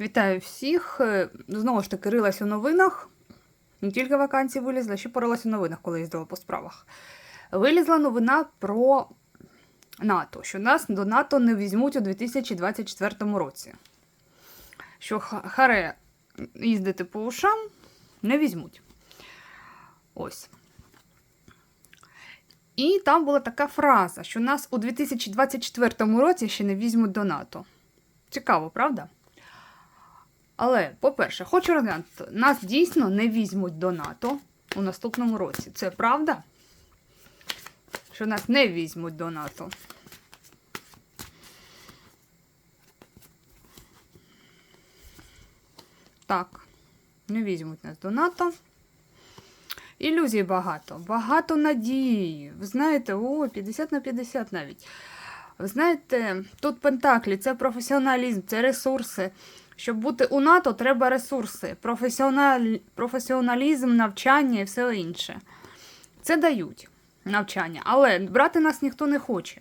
Вітаю всіх. Е, Знову ж таки, рилась у новинах. Не тільки вакансії вилізла, ще порилась у новинах, коли їздила по справах. Вилізла новина про НАТО, що нас до НАТО не візьмуть у 2024 році. Що харе їздити по ушам не візьмуть. Ось. І там була така фраза, що нас у 2024 році ще не візьмуть до НАТО. Цікаво, правда? Але, по-перше, хочу розглянути, нас дійсно не візьмуть до НАТО у наступному році. Це правда? Що нас не візьмуть до НАТО. Так, не візьмуть нас до НАТО. Ілюзій багато, багато надії. Ви знаєте, о, 50 на 50 навіть. Ви знаєте, тут Пентаклі це професіоналізм, це ресурси. Щоб бути у НАТО, треба ресурси, професіональ... професіоналізм, навчання і все інше. Це дають навчання, але брати нас ніхто не хоче.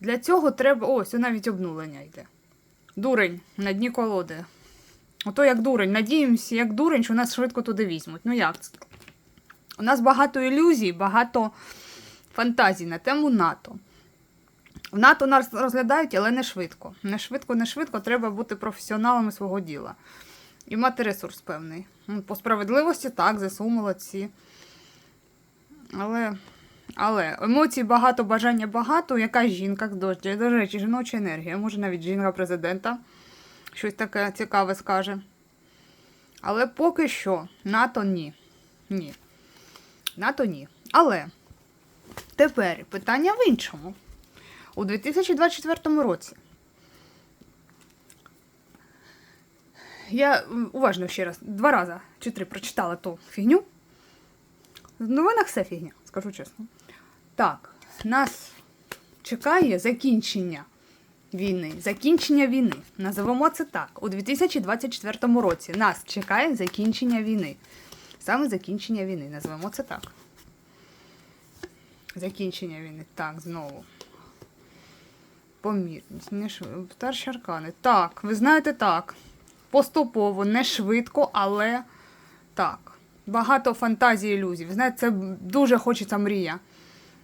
Для цього треба. Ось, навіть обнулення йде. Дурень на дні колоди. Ото як дурень. Надіємося, як дурень, що нас швидко туди візьмуть. Ну як? У нас багато ілюзій, багато фантазій на тему НАТО. В НАТО нас розглядають, але не швидко. Не швидко, не швидко, треба бути професіоналами свого діла. І мати ресурс певний. Ну, По справедливості, так, ЗСУ молодці. Але, але емоцій багато, бажання багато. Яка жінка, до, до речі, жіноча енергія. Може навіть жінка президента щось таке цікаве скаже. Але поки що НАТО ні. Ні. НАТО ні. Але тепер питання в іншому. У 2024 році. Я уважно ще раз, два рази чи три прочитала ту фігню. В новинах все фігня, скажу чесно. Так, нас чекає закінчення війни. Закінчення війни. Називемо це так. У 2024 році нас чекає закінчення війни. Саме закінчення війни. Називемо це так. Закінчення війни. Так, знову. Помірність. Не. Старші аркани. Так, ви знаєте так. Поступово, не швидко, але так. Багато фантазій ілюзій. Ви знаєте, це дуже хочеться мрія.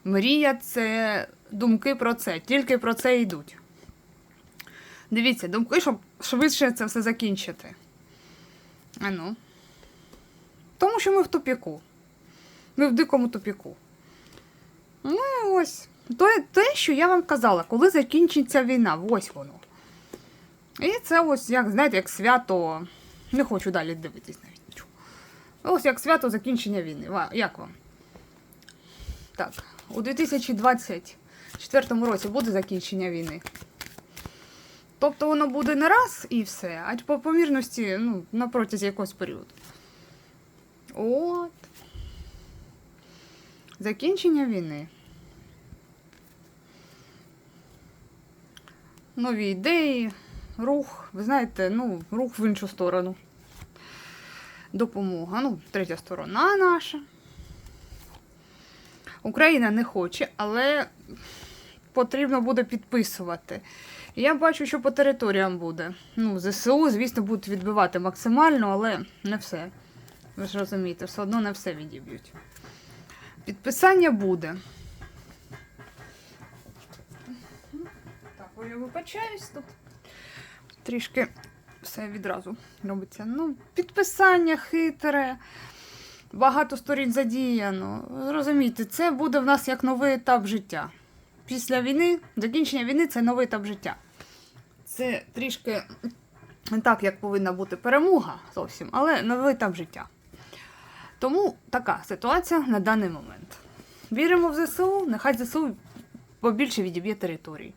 Мрія це думки про це. Тільки про це йдуть. Дивіться, думки, щоб швидше це все закінчити. А ну. Тому що ми в тупіку. Ми в дикому тупіку. Ну і ось. То те, що я вам казала, коли закінчиться війна, ось воно. І це ось, як, знаєте, як свято. Не хочу далі дивитись навіть нічого. Ось як свято закінчення війни. Як вам? Так, у 2024 році буде закінчення війни. Тобто воно буде не раз і все, а по помірності ну, на протязі якогось періоду. От. Закінчення війни. Нові ідеї, рух. Ви знаєте, ну, рух в іншу сторону. Допомога. Ну, третя сторона наша. Україна не хоче, але потрібно буде підписувати. Я бачу, що по територіям буде. Ну, ЗСУ, звісно, будуть відбивати максимально, але не все. Ви ж розумієте, все одно не все відіб'ють. Підписання буде. Я вибачаюсь тут. Трішки все відразу робиться. Ну, підписання хитре. Багато сторін задіяно. Розумієте, це буде в нас як новий етап життя. Після війни, закінчення війни це новий етап життя. Це трішки не так, як повинна бути перемога зовсім, але новий етап життя. Тому така ситуація на даний момент. Віримо в ЗСУ, нехай ЗСУ побільше відіб'є території.